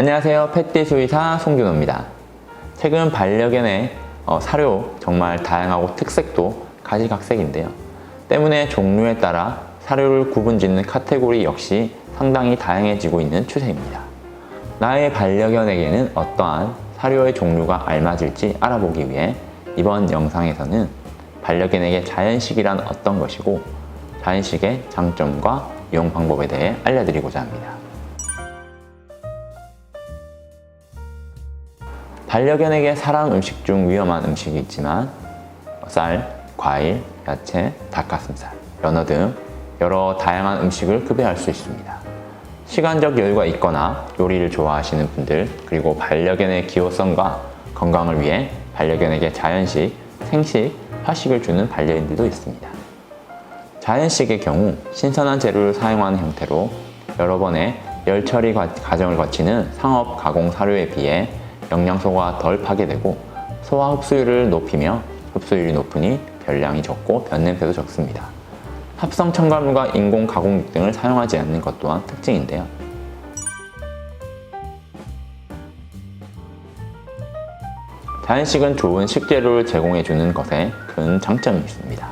안녕하세요. 펫띠 수의사 송준호입니다. 최근 반려견의 어, 사료 정말 다양하고 특색도 가지각색인데요. 때문에 종류에 따라 사료를 구분짓는 카테고리 역시 상당히 다양해지고 있는 추세입니다. 나의 반려견에게는 어떠한 사료의 종류가 알맞을지 알아보기 위해 이번 영상에서는 반려견에게 자연식이란 어떤 것이고 자연식의 장점과 이용 방법에 대해 알려드리고자 합니다. 반려견에게 사람 음식 중 위험한 음식이 있지만 쌀, 과일, 야채, 닭가슴살, 연어 등 여러 다양한 음식을 급여할 수 있습니다. 시간적 여유가 있거나 요리를 좋아하시는 분들 그리고 반려견의 기호성과 건강을 위해 반려견에게 자연식, 생식, 화식을 주는 반려인들도 있습니다. 자연식의 경우 신선한 재료를 사용하는 형태로 여러 번의 열 처리 과- 과정을 거치는 상업 가공 사료에 비해 영양소가 덜 파괴되고 소화 흡수율을 높이며 흡수율이 높으니 별량이 적고 변냄새도 적습니다. 합성 첨가물과 인공 가공육 등을 사용하지 않는 것 또한 특징인데요. 자연식은 좋은 식재료를 제공해주는 것에 큰 장점이 있습니다.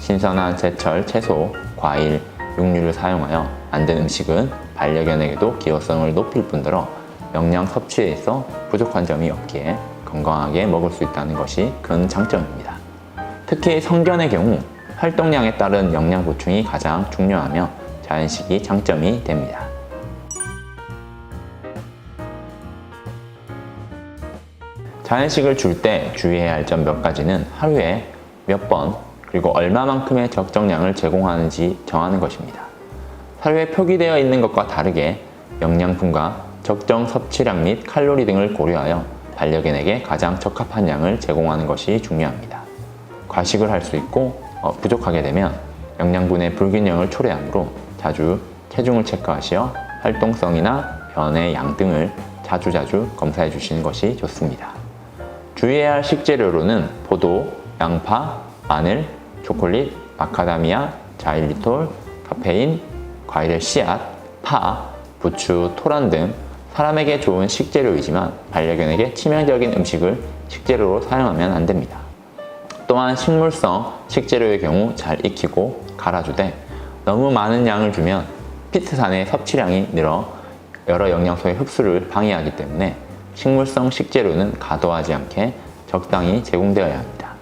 신선한 제철, 채소, 과일, 육류를 사용하여 만든 음식은 반려견에게도 기호성을 높일 뿐더러 영양 섭취에 있어 부족한 점이 없기에 건강하게 먹을 수 있다는 것이 큰 장점입니다. 특히 성견의 경우 활동량에 따른 영양 보충이 가장 중요하며 자연식이 장점이 됩니다. 자연식을 줄 때 주의해야 할 점 몇 가지는 하루에 몇 번 그리고 얼마만큼의 적정량을 제공하는지 정하는 것입니다. 사료에 표기되어 있는 것과 다르게 영양분과 적정 섭취량 및 칼로리 등을 고려하여 반려견에게 가장 적합한 양을 제공하는 것이 중요합니다. 과식을 할 수 있고 어, 부족하게 되면 영양분의 불균형을 초래하므로 자주 체중을 체크하시어 활동성이나 변의 양 등을 자주자주 검사해 주시는 것이 좋습니다. 주의해야 할 식재료로는 포도, 양파, 마늘, 초콜릿, 마카다미아, 자일리톨, 카페인, 과일의 씨앗, 파, 부추, 토란 등 사람에게 좋은 식재료이지만 반려견에게 치명적인 음식을 식재료로 사용하면 안 됩니다. 또한 식물성 식재료의 경우 잘 익히고 갈아주되 너무 많은 양을 주면 피트산의 섭취량이 늘어 여러 영양소의 흡수를 방해하기 때문에 식물성 식재료는 과도하지 않게 적당히 제공되어야 합니다.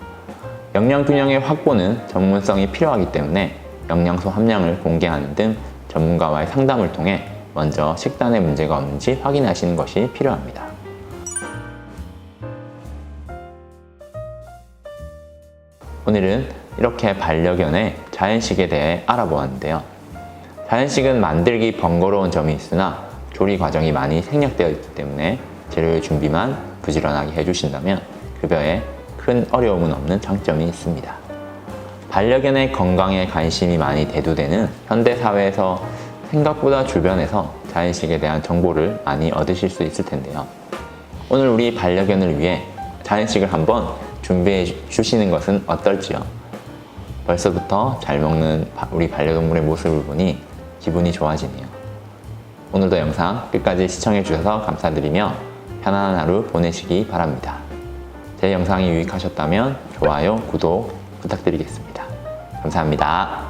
영양 균형의 확보는 전문성이 필요하기 때문에 영양소 함량을 공개하는 등 전문가와의 상담을 통해 먼저 식단에 문제가 없는지 확인하시는 것이 필요합니다. 오늘은 이렇게 반려견의 자연식에 대해 알아보았는데요. 자연식은 만들기 번거로운 점이 있으나 조리 과정이 많이 생략되어 있기 때문에 재료의 준비만 부지런하게 해주신다면 급여에 큰 어려움은 없는 장점이 있습니다. 반려견의 건강에 관심이 많이 대두되는 현대 사회에서 생각보다 주변에서 자연식에 대한 정보를 많이 얻으실 수 있을 텐데요. 오늘 우리 반려견을 위해 자연식을 한번 준비해 주시는 것은 어떨지요? 벌써부터 잘 먹는 바- 우리 반려동물의 모습을 보니 기분이 좋아지네요. 오늘도 영상 끝까지 시청해 주셔서 감사드리며 편안한 하루 보내시기 바랍니다. 제 영상이 유익하셨다면 좋아요, 구독 부탁드리겠습니다. 감사합니다.